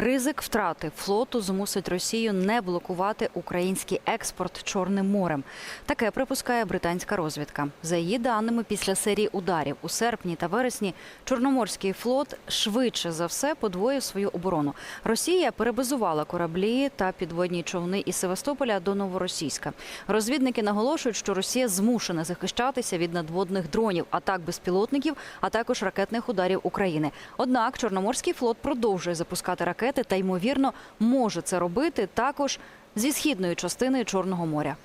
Ризик втрати флоту змусить Росію не блокувати український експорт Чорним морем. Таке припускає британська розвідка. За її даними, після серії ударів у серпні та вересні Чорноморський флот швидше за все подвоїв свою оборону. Росія перебазувала кораблі та підводні човни із Севастополя до Новоросійська. Розвідники наголошують, що Росія змушена захищатися від надводних дронів, атак безпілотників, а також ракетних ударів України. Однак Чорноморський флот продовжує запускати ракети та ймовірно може це робити також зі східної частини Чорного моря.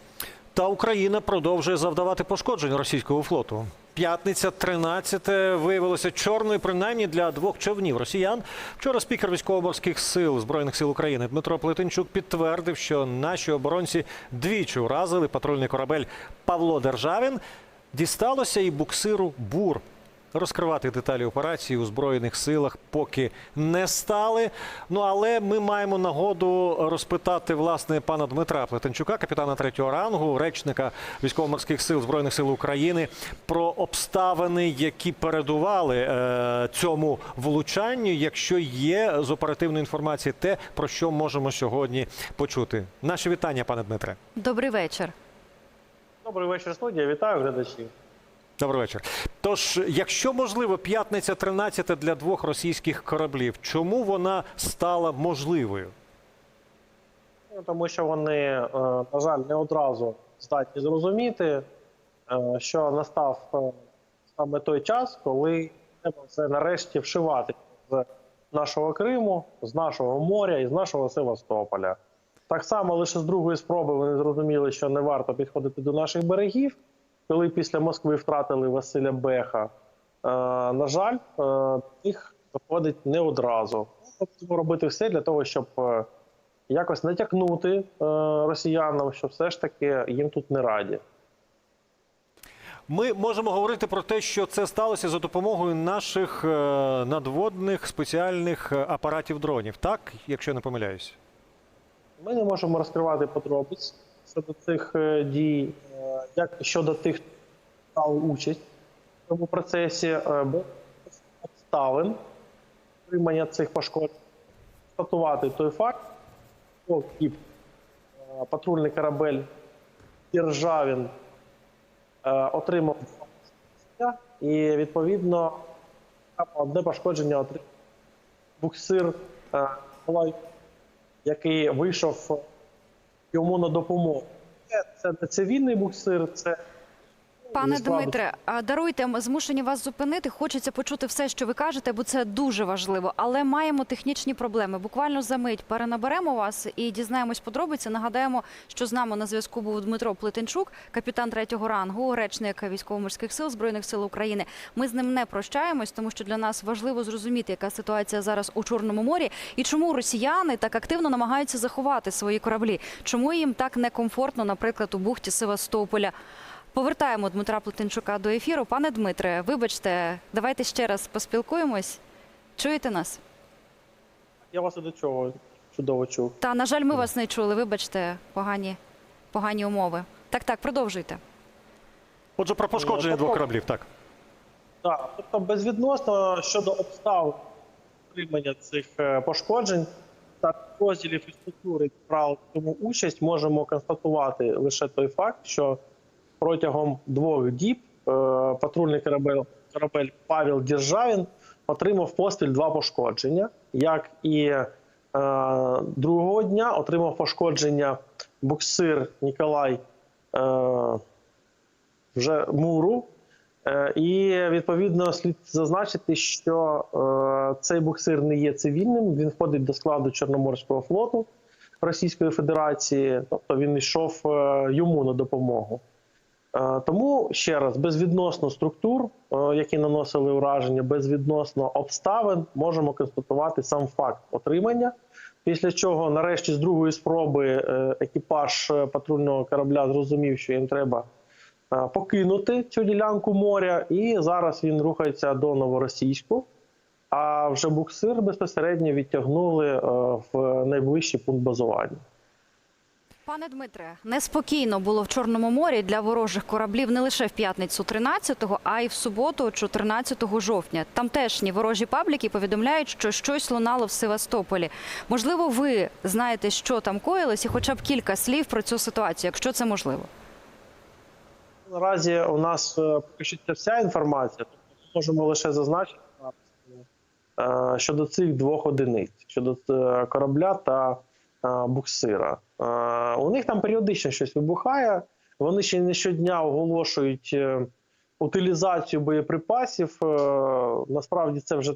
Та Україна продовжує завдавати пошкоджень російського флоту. П'ятниця 13 виявилося чорною, принаймні для двох човнів росіян. Вчора спікер військово-морських сил збройних сил України Дмитро Плетенчук підтвердив, що наші оборонці двічі уразили патрульний корабель Павло Державін. Дісталося і буксиру Бур. Розкривати деталі операції у збройних силах поки не стали. Ну але ми маємо нагоду розпитати власне пана Дмитра Плетенчука, капітана третього рангу, речника військово-морських сил збройних сил України, про обставини, які передували е, цьому влучанню, якщо є з оперативної інформації, те про що можемо сьогодні почути. Наші вітання, пане Дмитре. Добрий вечір. Добрий вечір, студія. Вітаю глядачів. Добрий вечір. Тож, якщо можливо, п'ятниця 13 для двох російських кораблів, чому вона стала можливою? Ну, Тому що вони, е, на жаль, не одразу здатні зрозуміти, е, що настав е, саме той час, коли треба це нарешті вшивати з нашого Криму, з нашого моря і з нашого Севастополя. Так само лише з другої спроби вони зрозуміли, що не варто підходити до наших берегів. Коли після Москви втратили Василя Беха, е, на жаль, е, їх доходить не одразу. Потрібно робити все для того, щоб е, якось натякнути росіянам, що все ж таки їм тут не раді. Ми можемо говорити про те, що це сталося за допомогою наших надводних спеціальних апаратів дронів, так, якщо я не помиляюсь. Ми не можемо розкривати подробиць щодо цих дій, як щодо тих, хто брав участь в цьому процесі, е, обставин отримання цих пошкоджень, констатувати той факт, що тип е, патрульний корабель Державін е, отримав і відповідно одне пошкодження отримав буксир який вийшов йому на допомогу. Це, не цивільний буксир, це Пане Дмитре, даруйте, змушені вас зупинити. Хочеться почути все, що ви кажете, бо це дуже важливо. Але маємо технічні проблеми. Буквально за мить перенаберемо вас і дізнаємось подробиці. Нагадаємо, що з нами на зв'язку був Дмитро Плетенчук, капітан третього рангу, речник військово-морських сил збройних сил України. Ми з ним не прощаємось, тому що для нас важливо зрозуміти, яка ситуація зараз у Чорному морі, і чому росіяни так активно намагаються заховати свої кораблі. Чому їм так некомфортно, наприклад, у бухті Севастополя. Повертаємо Дмитра Плетенчука до ефіру. Пане Дмитре, вибачте, давайте ще раз поспілкуємось. Чуєте нас? я вас і до чого чудово чув. Та на жаль, ми вас не чули. Вибачте, погані, погані умови. Так, так, продовжуйте. Отже, про пошкодження двох кораблів, так. Так, тобто безвідносно щодо обставин отримання цих е, пошкоджень та розділів і структури які брали в цьому участь, можемо констатувати лише той факт, що протягом двох діб е, патрульний корабель, корабель Павел Державін отримав поспіль два пошкодження, як і е, другого дня отримав пошкодження буксир Ніколай е, вже Муру. І відповідно слід зазначити, що цей буксир не є цивільним. Він входить до складу Чорноморського флоту Російської Федерації, тобто він йшов йому на допомогу. Е, Тому ще раз, безвідносно структур, е, які наносили ураження, безвідносно обставин, можемо констатувати сам факт отримання. Після чого, нарешті, з другої спроби е, екіпаж патрульного корабля зрозумів, що їм треба покинути цю ділянку моря, і зараз він рухається до Новоросійську. А вже буксир безпосередньо відтягнули в найближчий пункт базування. Пане Дмитре, неспокійно було в Чорному морі для ворожих кораблів не лише в п'ятницю 13-го, а й в суботу 14 жовтня. Тамтешні ворожі пабліки повідомляють, що щось лунало в Севастополі. Можливо, ви знаєте, що там коїлось, і хоча б кілька слів про цю ситуацію, якщо це можливо. Наразі у нас е, поки вся інформація, тобто можемо лише зазначити е, щодо цих двох одиниць, щодо е, корабля та буксира. Е, У них там періодично щось вибухає. Вони ще не щодня оголошують е, утилізацію боєприпасів. Е, Насправді це вже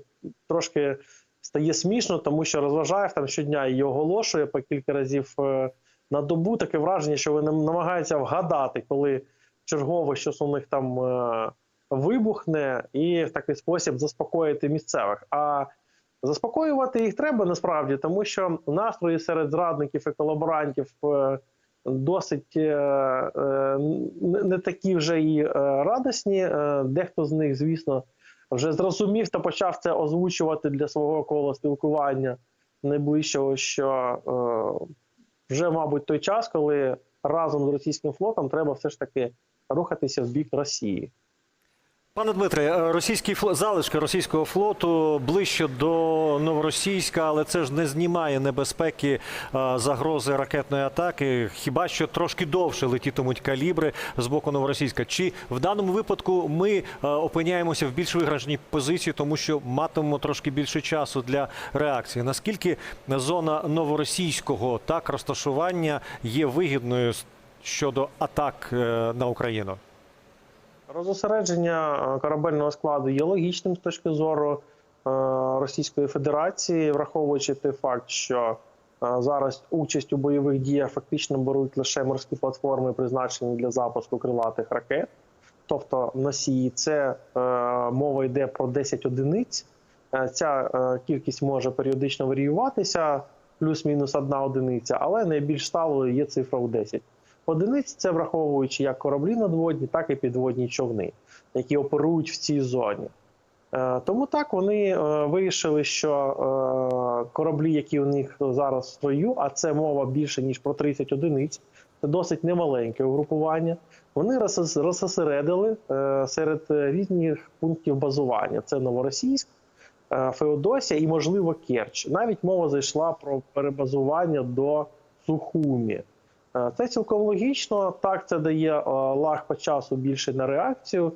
трошки стає смішно, тому що розважаєв там щодня її оголошує по кілька разів е, на добу. Таке враження, що вони намагаються вгадати, коли чергове щось у них там е, вибухне, і в такий спосіб заспокоїти місцевих. А заспокоювати їх треба насправді, тому що настрої серед зрадників і колаборантів е, досить е, е, не такі вже і радісні. Дехто з них, звісно, вже зрозумів та почав це озвучувати для свого кола спілкування найближчого, що вже, мабуть, той час, коли разом з російським флотом треба все ж таки рухатися в бік Росії. Пане Дмитре, е, російський флот, залишки російського флоту ближче до новоросійська, але це ж не знімає небезпеки е, загрози ракетної атаки. Хіба що трошки довше летітимуть калібри з боку новоросійська? Чи в даному випадку ми е, опиняємося в більш виграшній позиції, тому що матимемо трошки більше часу для реакції? Наскільки зона новоросійського так розташування є вигідною щодо атак на Україну? Розосередження е, корабельного складу є логічним з точки зору е, Російської Федерації, враховуючи той факт, що е, зараз участь у бойових діях фактично беруть лише морські платформи, призначені для запуску крилатих ракет, тобто носії. Це мова йде про 10 одиниць. Ця кількість може періодично варіюватися, плюс-мінус одна одиниця, але найбільш сталою є цифра у 10. Одиниць це враховуючи як кораблі надводні, так і підводні човни, які оперують в цій зоні. Е, Тому так вони е, вирішили, що е, кораблі, які у них зараз в строю, а це мова більше ніж про 30 одиниць, це досить немаленьке угрупування. Вони розсос- розсосередили серед різних пунктів базування: це Новоросійськ, Феодосія і, можливо, Керч. Навіть мова зайшла про перебазування до Сухумі. Е, Це цілком логічно. Так, це дає е, лаг по часу більше на реакцію,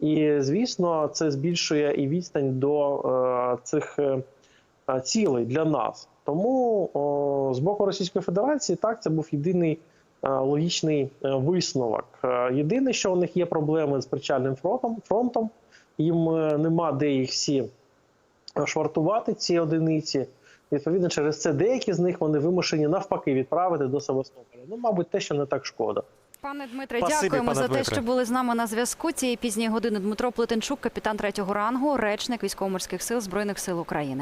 і звісно, це збільшує і відстань до е, цих цілей для нас. Тому з боку Російської Федерації так це був єдиний логічний висновок. Єдине, що у них є проблеми з причальним фронтом, фронтом їм нема де їх всі швартувати, ці одиниці. Відповідно, через це деякі з них вони вимушені навпаки відправити до Севастополя. Ну, мабуть, те, що не так шкода. Пане Дмитре, Спасибі, дякуємо пане за те, що були з нами на зв'язку. Цієї пізньої години Дмитро Плетенчук, капітан третього рангу, речник військово-морських сил збройних сил України.